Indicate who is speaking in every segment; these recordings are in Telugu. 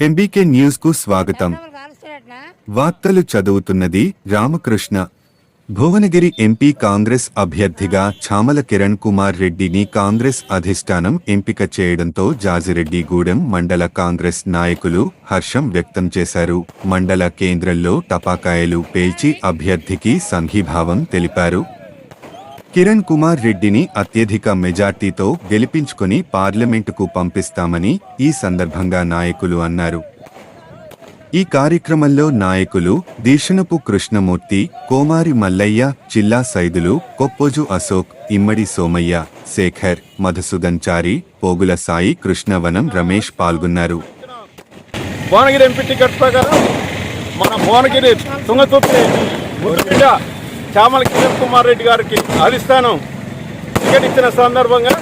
Speaker 1: ఎంబీకే న్యూస్కు స్వాగతం వార్తలు చదువుతున్నది రామకృష్ణ. భువనగిరి ఎంపీ కాంగ్రెస్ అభ్యర్థిగా చామల కిరణ్ కుమార్ రెడ్డిని కాంగ్రెస్ అధిష్టానం ఎంపిక చేయడంతో జాజిరెడ్డిగూడెం మండల కాంగ్రెస్ నాయకులు హర్షం వ్యక్తం చేశారు. మండల కేంద్రంలో టపాకాయలు పేల్చి అభ్యర్థికి సంఘీభావం తెలిపారు. కిరణ్ కుమార్ రెడ్డిని అత్యధిక మెజార్టీతో గెలిపించుకుని పార్లమెంటుకు పంపిస్తామని ఈ సందర్భంగా నాయకులు అన్నారు. ఈ కార్యక్రమంలో నాయకులు దీక్షణపు కృష్ణమూర్తి కోమారి మల్లయ్య చిల్లా సైదులు కొప్పోజు అశోక్ ఇమ్మడి సోమయ్య శేఖర్ మధుసూదన్ చారి పోగుల సాయి కృష్ణవనం రమేష్ పాల్గొన్నారు.
Speaker 2: భువనగిరి ఎంపీ టికెట్ ప్రకారం మన భువనగిరి తుంగతుర్తి చామల కిరణ్ కుమార్ రెడ్డి గారికి అధిష్టానం టికెట్ ఇచ్చిన సందర్భంగా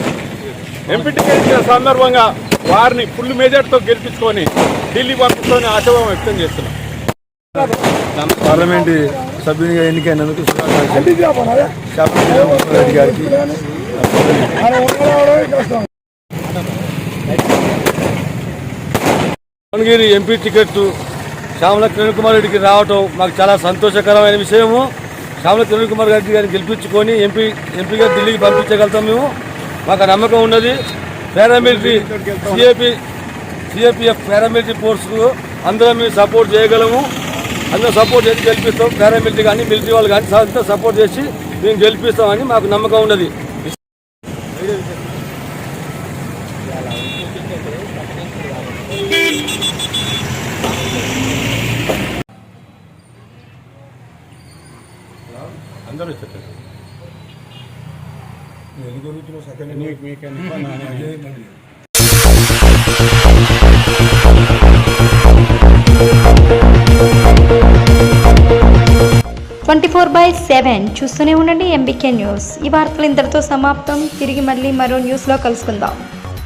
Speaker 2: ఎంపీ టికెట్ ఇచ్చిన సందర్భంగా వారిని ఫుల్ మెజార్టీతో గెలిపించుకొని ఢిల్లీ పంపిస్తామని ఆశాభావం వ్యక్తం చేస్తున్నాం.
Speaker 3: పార్లమెంట్ సభ్యునిగా ఎన్నికైనందుకు రెడ్డి గారికి భువనగిరి ఎంపీ టికెట్ శ్యామల కిరణ్ కుమార్ రెడ్డికి రావటం మాకు చాలా సంతోషకరమైన విషయము కామల కిరణ్ కుమార్ రెడ్డి గారిని గెలిపించుకొని ఎంపీ ఎంపీగా ఢిల్లీకి పంపించగలుగుతాం మేము. మాకు నమ్మకం ఉన్నది. పారామిలిటరీ సిఏపి సిఏపిఎఫ్ పారామిలిటరీ ఫోర్స్కు అందరం మేము సపోర్ట్ చేయగలము. అందరం సపోర్ట్ చేసి గెలిపిస్తాం. పారామిలిటరీ కానీ మిలిటరీ వాళ్ళు కానీ అంతా సపోర్ట్ చేసి మేము గెలిపిస్తామని మాకు నమ్మకం ఉన్నది.
Speaker 2: అందరూ వచ్చేటట్టు
Speaker 4: ట్వంటీ ఫోర్ బై సెవెన్ చూస్తూనే ఉండండి ఎంబీకే న్యూస్. ఈ వార్తలు ఇంతటితో సమాప్తం. తిరిగి మళ్ళీ మరో న్యూస్లో కలుసుకుందాం.